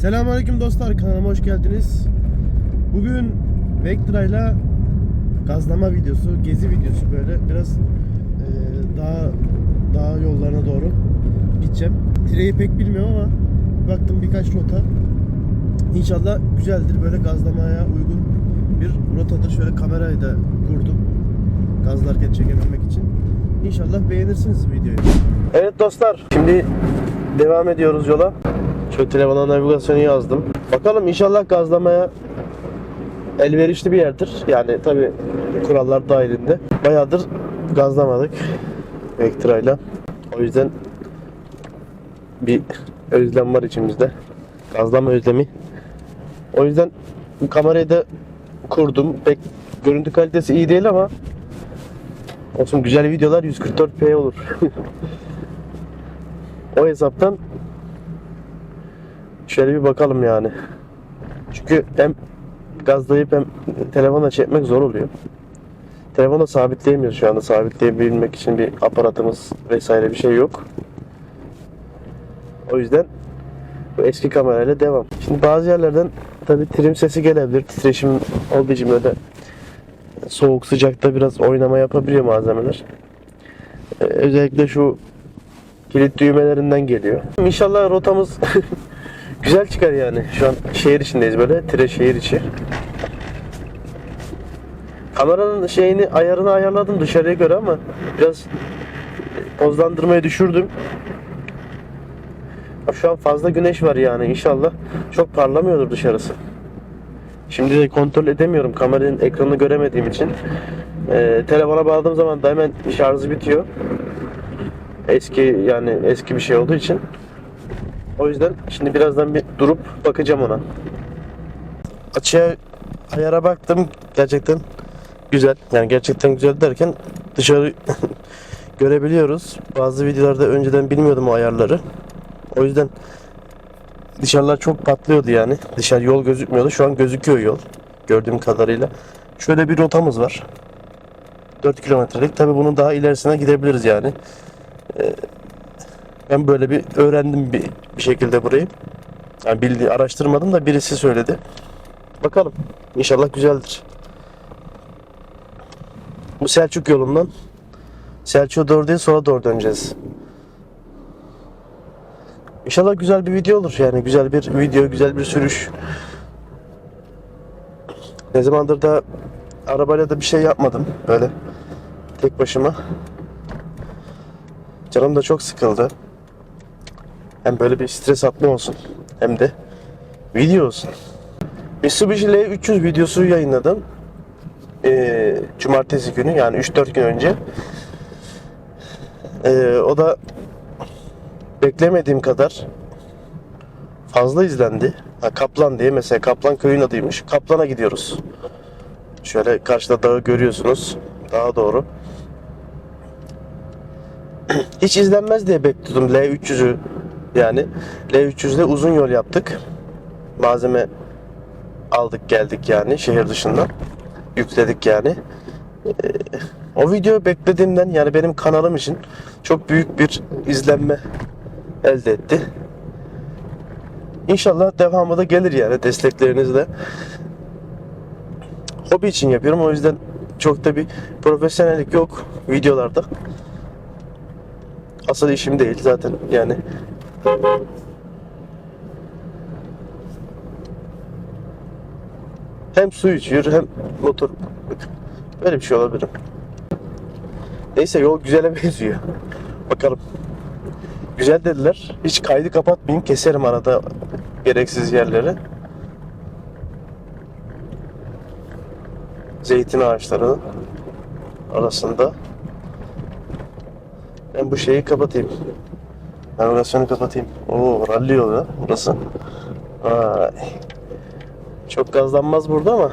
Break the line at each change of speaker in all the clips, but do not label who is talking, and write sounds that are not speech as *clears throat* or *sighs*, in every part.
Selamünaleyküm dostlar kanalıma hoş geldiniz. Bugün Vectra ile gazlama videosu, gezi videosu böyle biraz e, dağ, dağ yollarına doğru gideceğim. Tireyi pek bilmiyorum ama baktım birkaç rota. İnşallah güzeldir böyle gazlamaya uygun bir rotada şöyle kamerayı da kurdum. Gazlarken çekebilmek için. İnşallah beğenirsiniz videoyu. Evet dostlar şimdi devam ediyoruz yola. Şöyle navigasyonu yazdım. Bakalım inşallah gazlamaya elverişli bir yerdir. Yani tabi kurallar dahilinde. Bayağıdır gazlamadık Vectra'yla. O yüzden bir özlem var içimizde. Gazlama özlemi. O yüzden kamerayı da kurdum. Pek görüntü kalitesi iyi değil ama olsun güzel videolar 144p olur. *laughs* o hesaptan Şöyle bir bakalım yani. Çünkü hem gazlayıp hem telefona çekmek zor oluyor. Telefona sabitleyemiyoruz şu anda. Sabitleyebilmek için bir aparatımız vesaire bir şey yok. O yüzden bu eski kamerayla devam. Şimdi bazı yerlerden tabi trim sesi gelebilir. Titreşim olduğu için böyle soğuk sıcakta biraz oynama yapabiliyor malzemeler. Ee, özellikle şu kilit düğmelerinden geliyor. İnşallah rotamız *laughs* Güzel çıkar yani. Şu an şehir içindeyiz böyle. Tire şehir içi. Kameranın şeyini ayarını ayarladım dışarıya göre ama biraz pozlandırmayı düşürdüm. Şu an fazla güneş var yani inşallah çok parlamıyordur dışarısı. Şimdi de kontrol edemiyorum kameranın ekranını göremediğim için. Ee, telefona bağladığım zaman da hemen şarjı bitiyor. Eski yani eski bir şey olduğu için. O yüzden şimdi birazdan bir durup bakacağım ona. Açıya ayara baktım. Gerçekten güzel. Yani gerçekten güzel derken dışarı *laughs* görebiliyoruz. Bazı videolarda önceden bilmiyordum o ayarları. O yüzden dışarılar çok patlıyordu yani. Dışarı yol gözükmüyordu. Şu an gözüküyor yol. Gördüğüm kadarıyla. Şöyle bir rotamız var. 4 kilometrelik. Tabi bunun daha ilerisine gidebiliriz yani. Ee, ben böyle bir öğrendim bir, bir şekilde burayı. Yani bildi, araştırmadım da birisi söyledi. Bakalım. İnşallah güzeldir. Bu Selçuk yolundan Selçuk'a doğru değil sola doğru döneceğiz. İnşallah güzel bir video olur yani güzel bir video, güzel bir sürüş. Ne zamandır da arabayla da bir şey yapmadım böyle tek başıma. Canım da çok sıkıldı. Hem böyle bir stres atma olsun hem de video olsun. Mitsubishi L300 videosu yayınladım. Ee, cumartesi günü yani 3-4 gün önce. Ee, o da beklemediğim kadar fazla izlendi. Ha, Kaplan diye mesela Kaplan köyün adıymış. Kaplan'a gidiyoruz. Şöyle karşıda dağı görüyorsunuz. Dağa doğru. *clears throat* Hiç izlenmez diye bekliyordum L300'ü yani L300'de uzun yol yaptık. Malzeme aldık geldik yani şehir dışından. Yükledik yani. Ee, o video beklediğimden yani benim kanalım için çok büyük bir izlenme elde etti. İnşallah devamı da gelir yani desteklerinizle. Hobi için yapıyorum o yüzden çok da bir profesyonellik yok videolarda. Asıl işim değil zaten yani hem su içiyor hem motor. Böyle bir şey olabilir. Neyse yol güzele *laughs* benziyor. Bakalım. Güzel dediler. Hiç kaydı kapatmayayım. Keserim arada gereksiz yerleri. Zeytin ağaçları arasında. Ben bu şeyi kapatayım. Navigasyonu kapatayım. Oo rally yolu burası. Vay. Çok gazlanmaz burada ama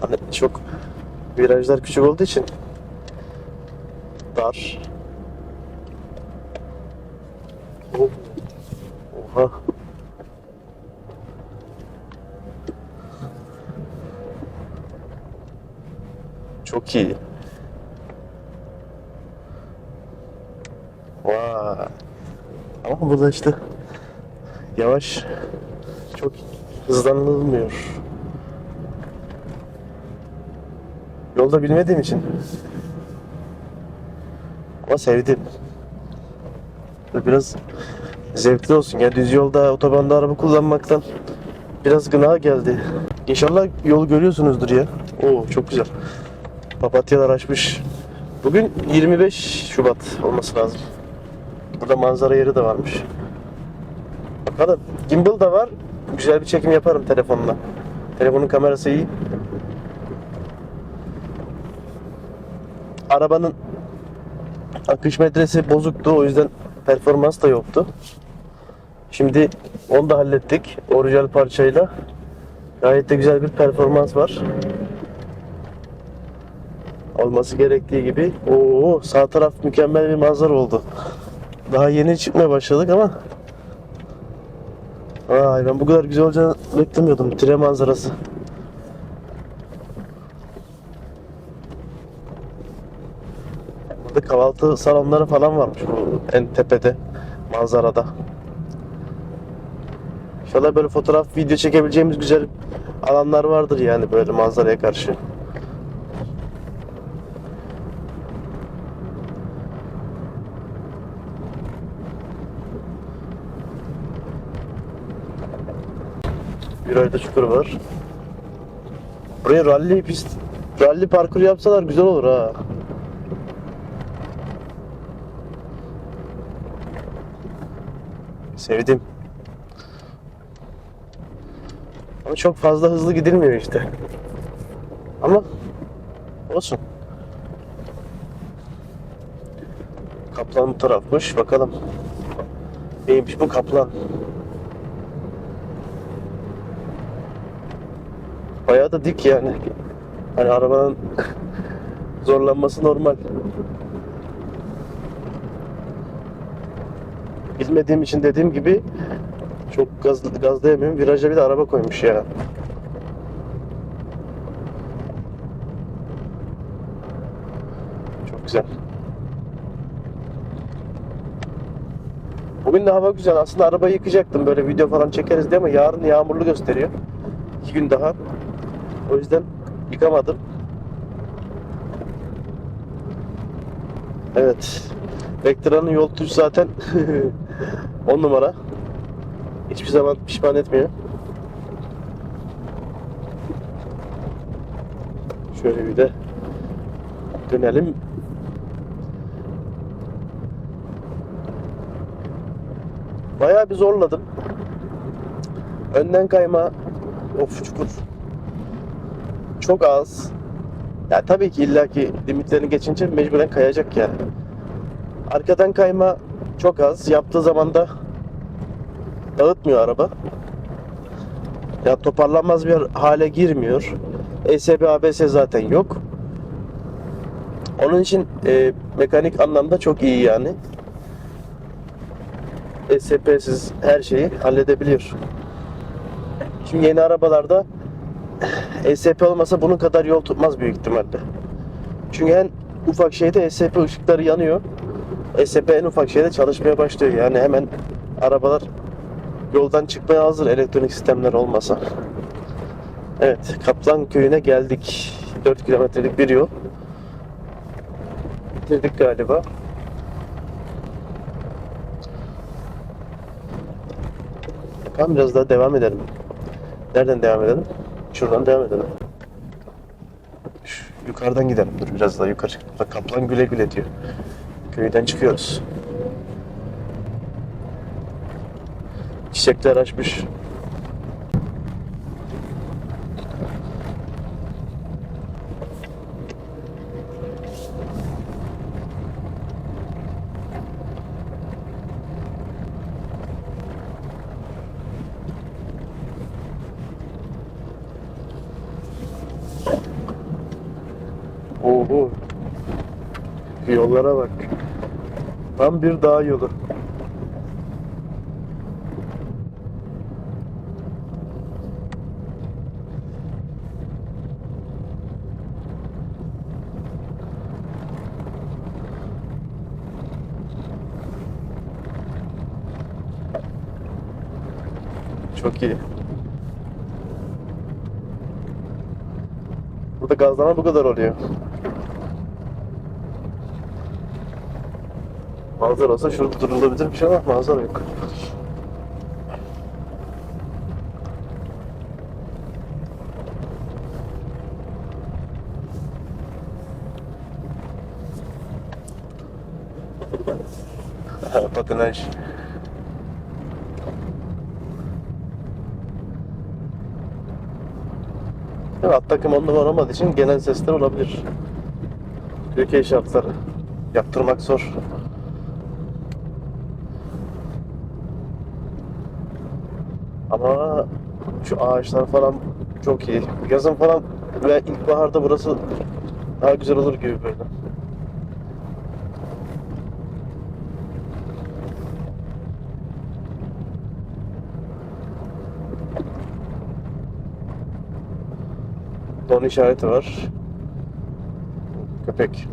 hani çok virajlar küçük olduğu için dar. Oh. Oha. Çok iyi. Vay. Ama burada işte yavaş çok hızlanılmıyor. Yolda bilmediğim için. Ama sevdim. Biraz zevkli olsun ya düz yolda otobanda araba kullanmaktan biraz gına geldi. İnşallah yol görüyorsunuzdur ya. Oo çok güzel. Papatyalar açmış. Bugün 25 Şubat olması lazım. Burada manzara yeri de varmış. Bakalım. Gimbal da var. Güzel bir çekim yaparım telefonla. Telefonun kamerası iyi. Arabanın akış metresi bozuktu. O yüzden performans da yoktu. Şimdi onu da hallettik. Orijinal parçayla. Gayet de güzel bir performans var. Olması gerektiği gibi. Oo, sağ taraf mükemmel bir manzara oldu. Daha yeni çıkmaya başladık ama Vay ben bu kadar güzel olacağını beklemiyordum. Tire manzarası. Burada kahvaltı salonları falan varmış bu en tepede manzarada. İnşallah böyle fotoğraf, video çekebileceğimiz güzel alanlar vardır yani böyle manzaraya karşı. Ayda çukur var. Buraya rally pist, rally parkur yapsalar güzel olur ha. Sevdim. Ama çok fazla hızlı gidilmiyor işte. Ama olsun. Kaplan bu tarafmış. Bakalım. Neymiş bu kaplan? Bayağı da dik yani. Hani arabanın zorlanması normal. Bilmediğim için dediğim gibi çok gaz, gazlayamıyorum. Viraja bir de araba koymuş ya. Çok güzel. Bugün de hava güzel. Aslında arabayı yıkacaktım böyle video falan çekeriz diye ama yarın yağmurlu gösteriyor. İki gün daha. O yüzden yıkamadım. Evet. Vectra'nın yol tuşu zaten *laughs* 10 numara. Hiçbir zaman pişman etmiyor. Şöyle bir de dönelim. Bayağı bir zorladım. Önden kayma of çukur. Çok az. Ya tabii ki illaki limitlerini geçince mecburen kayacak yani. Arkadan kayma çok az. Yaptığı zaman da dağıtmıyor araba. Ya toparlanmaz bir hale girmiyor. ESP ABS zaten yok. Onun için e, mekanik anlamda çok iyi yani. ESP'siz her şeyi halledebiliyor. Şimdi yeni arabalarda *sighs* ESP olmasa bunun kadar yol tutmaz büyük ihtimalle. Çünkü en ufak şeyde ESP ışıkları yanıyor. ESP en ufak şeyde çalışmaya başlıyor. Yani hemen arabalar yoldan çıkmaya hazır elektronik sistemler olmasa. Evet, Kaplan köyüne geldik. 4 kilometrelik bir yol. Bitirdik galiba. Tamam biraz daha devam edelim. Nereden devam edelim? Şuradan devam edelim. Şu, yukarıdan gidelim. Dur biraz daha yukarı. Bak kaplan güle güle diyor. Köyden çıkıyoruz. Çiçekler açmış. Yollara bak. Tam bir dağ yolu. Çok iyi. Burada gazlama bu kadar oluyor. Manzara olsa şurada durulabilir bir şey ama manzara yok. Patinaj. Evet, on numara olmadığı için genel sesler olabilir. Türkiye şartları. Yaptırmak zor. Ama şu ağaçlar falan çok iyi. Yazın falan ve ilkbaharda burası daha güzel olur gibi böyle. Don işareti var. Köpek.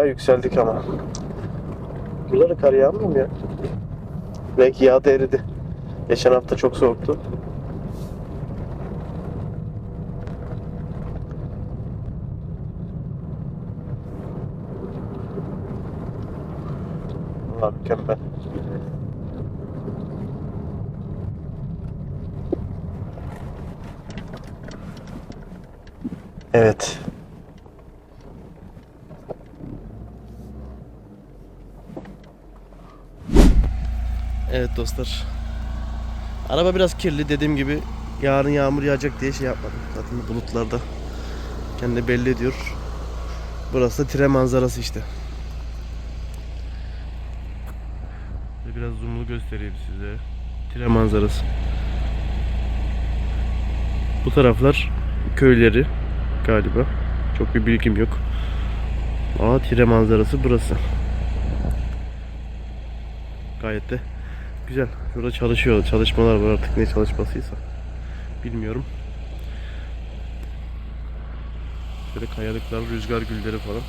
Bayağı yükseldik ama. Buraları kar yağmıyor mu ya? Belki yağdı eridi. Geçen hafta çok soğuktu. Allah mükemmel. Evet. Evet dostlar. Araba biraz kirli dediğim gibi yarın yağmur yağacak diye şey yapmadım. Zaten bulutlarda kendini belli ediyor. Burası da tire manzarası işte. Biraz zoomlu göstereyim size. Tire manzarası. Bu taraflar köyleri galiba. Çok bir bilgim yok. Aa tire manzarası burası. Gayet de güzel. Şurada çalışıyor. Çalışmalar var artık ne çalışmasıysa. Bilmiyorum. Şöyle kayalıklar, rüzgar gülleri falan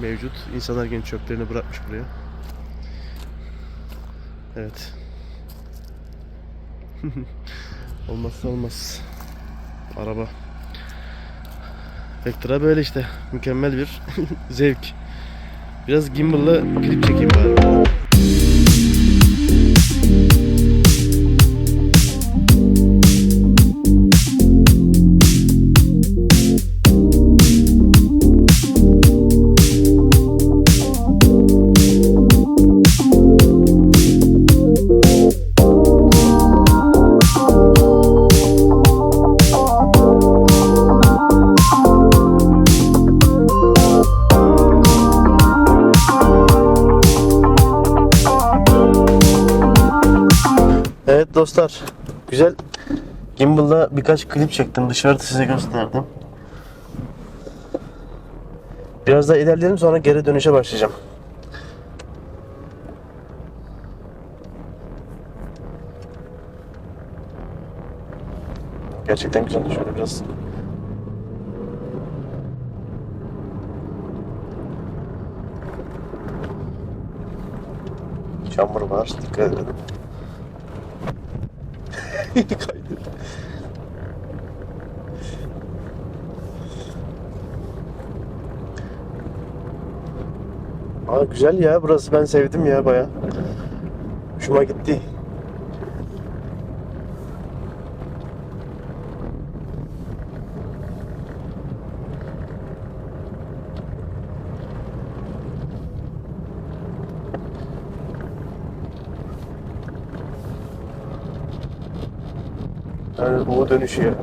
mevcut. İnsanlar gene çöplerini bırakmış buraya. Evet. *laughs* Olmazsa olmaz. Araba. Vectra böyle işte. Mükemmel bir *laughs* zevk. Biraz gimbal'la klip çekeyim bari. Birkaç klip çektim. Dışarıda size gösterdim. Biraz daha ilerleyelim sonra geri dönüşe başlayacağım. Gerçekten güzel. Şöyle biraz Çamur var. Dikkat edin. *laughs* Kaydı. Aa güzel ya burası ben sevdim ya baya. Hoşuma gitti. Yani bu dönüşü ya.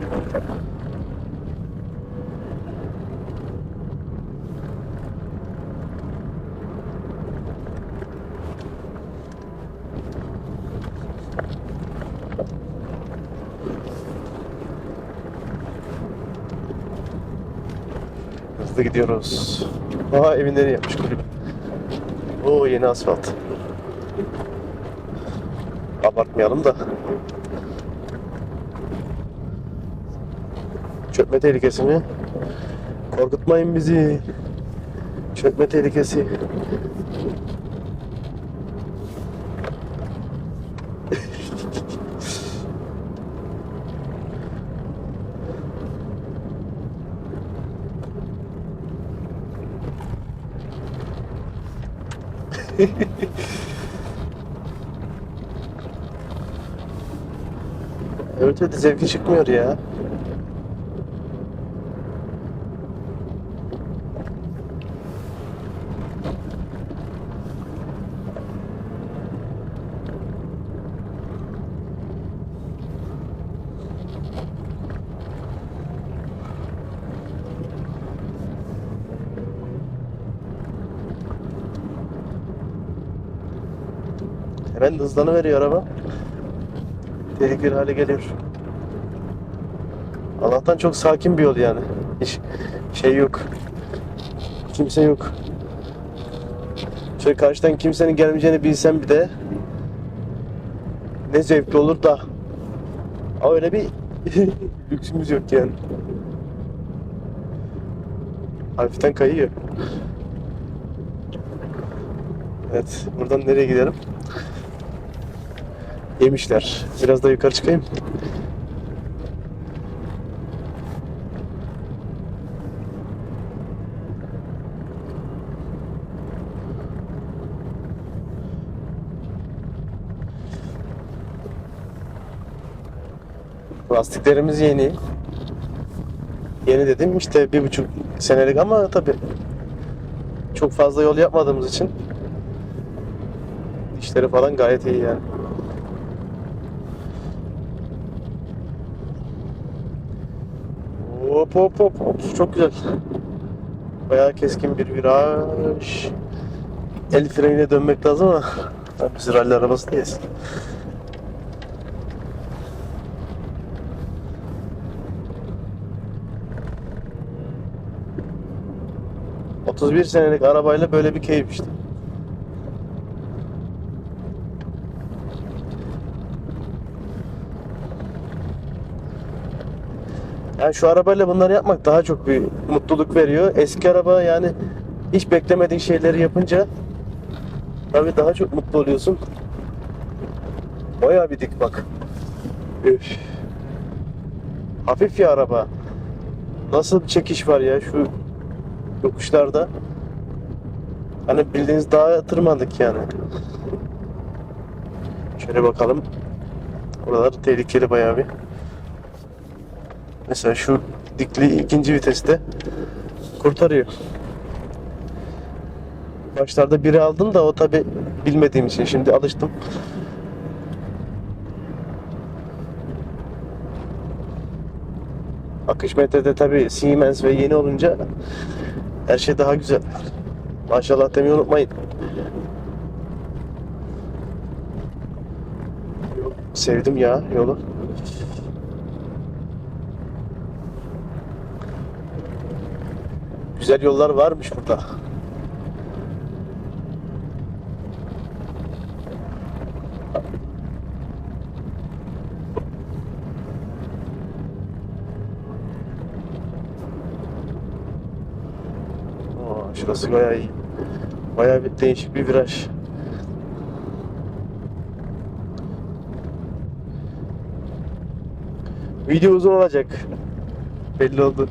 Hızlı gidiyoruz. Aha evinleri yapmış kulüp. Oo yeni asfalt. Abartmayalım da. Çökme tehlikesi mi? Korkutmayın bizi. Çökme tehlikesi.
Evet evet zevki çıkmıyor ya. Hemen hızlanıveriyor araba. Tehlikeli hale geliyor. Allah'tan çok sakin bir yol yani. Hiç şey yok. Kimse yok. Şöyle karşıdan kimsenin gelmeyeceğini bilsem bir de ne zevkli olur da. Ama öyle bir *laughs* lüksümüz yok yani. Hafiften kayıyor. Evet, buradan nereye gidelim? Yemişler. Biraz da yukarı çıkayım. Lastiklerimiz yeni. Yeni dedim işte bir buçuk senelik ama tabi çok fazla yol yapmadığımız için işleri falan gayet iyi yani. Hop hop hop çok güzel. Bayağı keskin bir viraj. El freniyle dönmek lazım ama biz rally arabası değiliz. ...31 senelik arabayla böyle bir keyif işte. Yani şu arabayla bunları yapmak daha çok bir mutluluk veriyor. Eski araba yani hiç beklemediğin şeyleri yapınca tabii daha çok mutlu oluyorsun. Bayağı bir dik bak. Üf. Hafif ya araba. Nasıl bir çekiş var ya şu yokuşlarda. Hani bildiğiniz dağa tırmandık yani. Şöyle bakalım. Oralar tehlikeli bayağı bir. Mesela şu dikli ikinci viteste kurtarıyor. Başlarda biri aldım da o tabi bilmediğim için şimdi alıştım. Akış metrede tabi Siemens ve yeni olunca her şey daha güzel. Maşallah demeyi unutmayın. Sevdim ya yolu. Güzel yollar varmış burada. Oo, şurası bayağı iyi. Bayağı bir değişik bir viraj. Video uzun olacak. Belli oldu.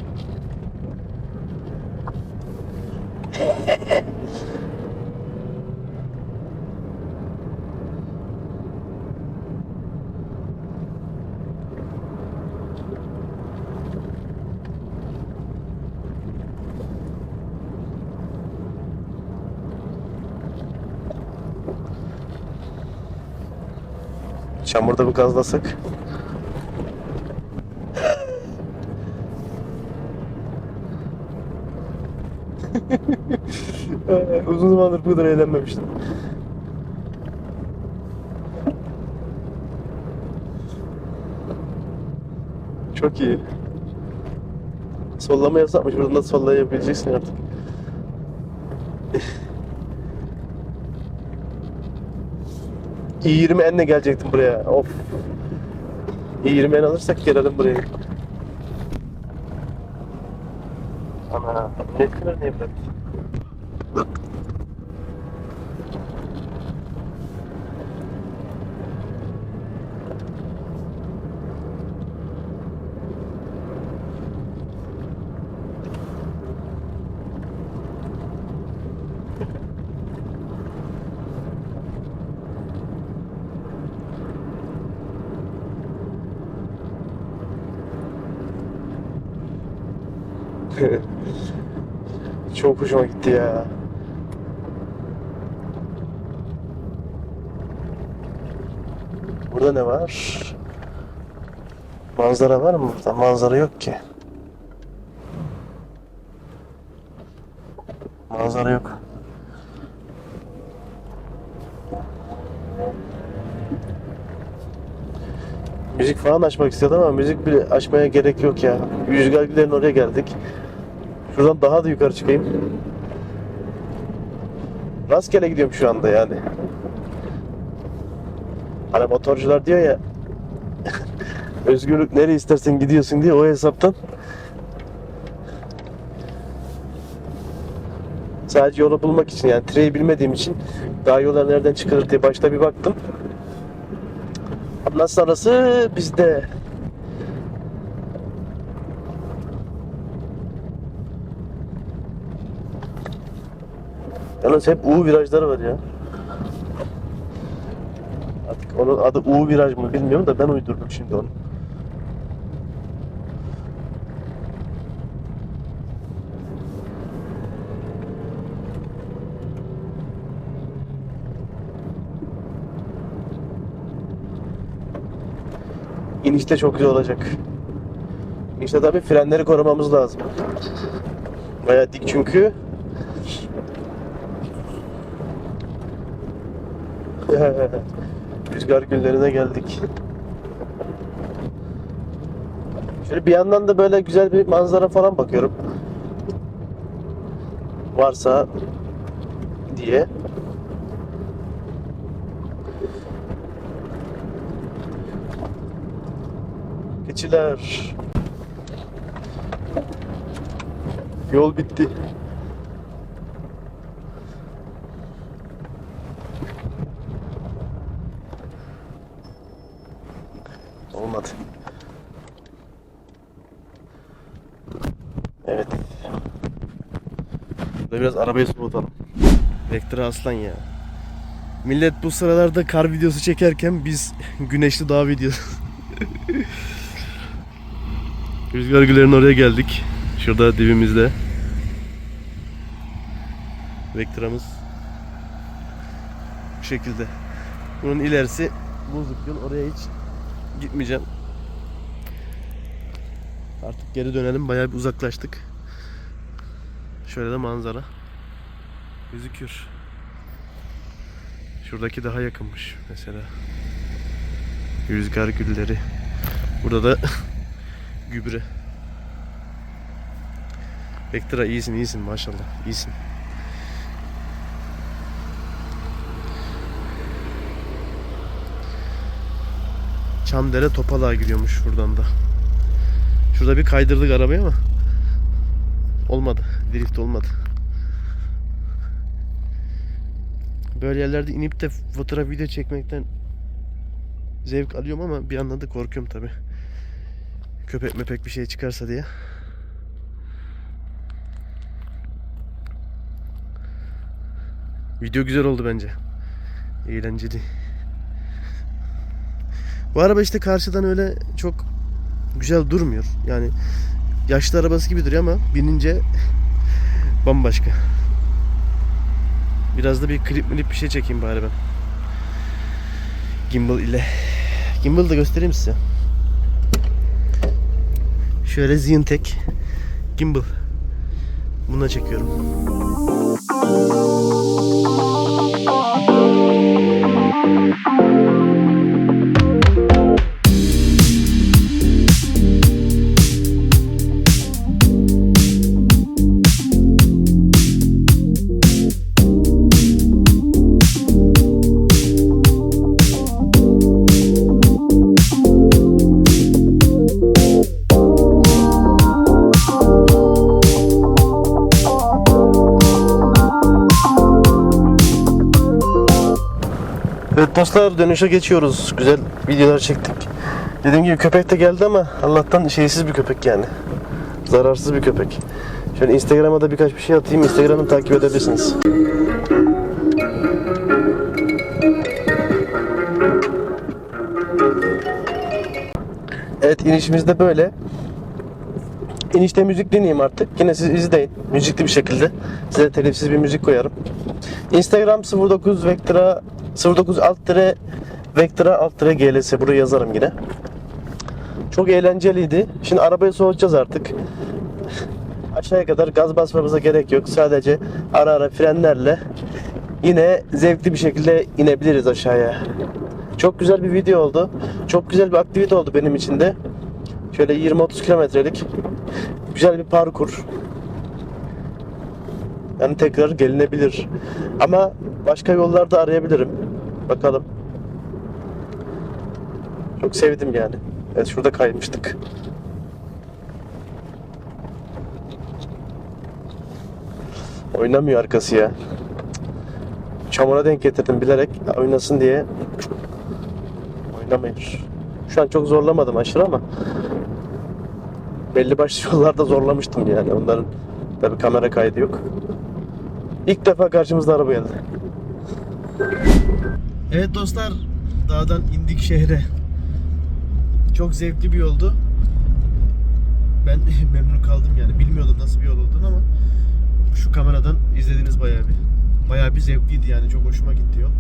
Çamurda bir gazlasak. *laughs* Uzun zamandır bu kadar eğlenmemiştim. Çok iyi. Sollama yasakmış. Burada nasıl sollayabileceksin artık. İyi 20 enle gelecektim buraya. Of. İyi 20 en alırsak gelelim buraya. Ana. Ne kadar ne yapalım? *laughs* Çok hoşuma gitti ya. Burada ne var? Manzara var mı burada? Manzara yok ki. Manzara yok. Müzik falan açmak istiyordum ama müzik bile açmaya gerek yok ya. Rüzgar oraya geldik. Şuradan daha da yukarı çıkayım. Rastgele gidiyorum şu anda yani. Hani motorcular diyor ya *laughs* özgürlük nereye istersen gidiyorsun diye o hesaptan sadece yolu bulmak için yani treyi bilmediğim için daha yollar nereden çıkılır diye başta bir baktım. Ondan sonrası bizde. Yalnız hep U virajları var ya. Artık onun adı U viraj mı bilmiyorum da ben uydurdum şimdi onu. İnişte çok güzel olacak. İşte tabii frenleri korumamız lazım. Bayağı dik çünkü. *laughs* Rüzgar güllerine geldik. Şöyle bir yandan da böyle güzel bir manzara falan bakıyorum. Varsa diye. Keçiler. Yol bitti. Olmadı. Evet. Burada biraz arabayı soğutalım. Vectra aslan ya. Millet bu sıralarda kar videosu çekerken biz *laughs* güneşli dağ videosu. *laughs* Rüzgar Güller'in oraya geldik. Şurada dibimizde. Vectra'mız bu şekilde. Bunun ilerisi buzluk yol. Oraya hiç gitmeyeceğim. Artık geri dönelim. Bayağı bir uzaklaştık. Şöyle de manzara gözüküyor. Şuradaki daha yakınmış mesela. Rüzgar gülleri. Burada da *laughs* gübre. Vectra iyisin iyisin maşallah iyisin. Çamdere Topalığa gidiyormuş şuradan da. Şurada bir kaydırdık arabayı ama olmadı. Drift olmadı. Böyle yerlerde inip de fotoğraf video çekmekten zevk alıyorum ama bir yandan da korkuyorum tabi. Köpek mepek bir şey çıkarsa diye. Video güzel oldu bence. Eğlenceli. Bu araba işte karşıdan öyle çok güzel durmuyor. Yani yaşlı arabası gibi duruyor ama binince *laughs* bambaşka. Biraz da bir klip milip bir şey çekeyim bari ben. Gimbal ile. Gimbal da göstereyim size. Şöyle Zintek Gimbal. Buna çekiyorum. Evet dostlar dönüşe geçiyoruz. Güzel videolar çektik. Dediğim gibi köpek de geldi ama Allah'tan şeysiz bir köpek yani. Zararsız bir köpek. Şöyle Instagram'a da birkaç bir şey atayım. Instagram'ı takip edebilirsiniz. Evet inişimiz de böyle. enişte müzik dinleyeyim artık. Yine siz izleyin. Müzikli bir şekilde. Size telifsiz bir müzik koyarım. Instagram 09 Vectra 09 alt tire Vectra alt tire GLS. Buraya yazarım yine. Çok eğlenceliydi. Şimdi arabayı soğutacağız artık. Aşağıya kadar gaz basmamıza gerek yok. Sadece ara ara frenlerle yine zevkli bir şekilde inebiliriz aşağıya. Çok güzel bir video oldu. Çok güzel bir aktivite oldu benim için de. Şöyle 20-30 kilometrelik güzel bir parkur. Yani tekrar gelinebilir. Ama başka yollarda arayabilirim. Bakalım. Çok sevdim yani. Evet şurada kaymıştık. Oynamıyor arkası ya. Çamura denk getirdim bilerek oynasın diye. Oynamıyor. Şu an çok zorlamadım aşırı ama belli başlı *laughs* yollarda zorlamıştım yani. Onların tabi kamera kaydı yok. İlk defa karşımızda araba geldi. Evet dostlar, dağdan indik şehre. Çok zevkli bir yoldu. Ben *laughs* memnun kaldım yani. Bilmiyordum nasıl bir yol olduğunu ama şu kameradan izlediğiniz bayağı bir bayağı bir zevkliydi yani. Çok hoşuma gitti yol.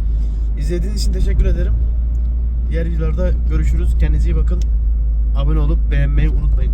İzlediğiniz için teşekkür ederim. Diğer videolarda görüşürüz. Kendinize iyi bakın. Abone olup beğenmeyi unutmayın.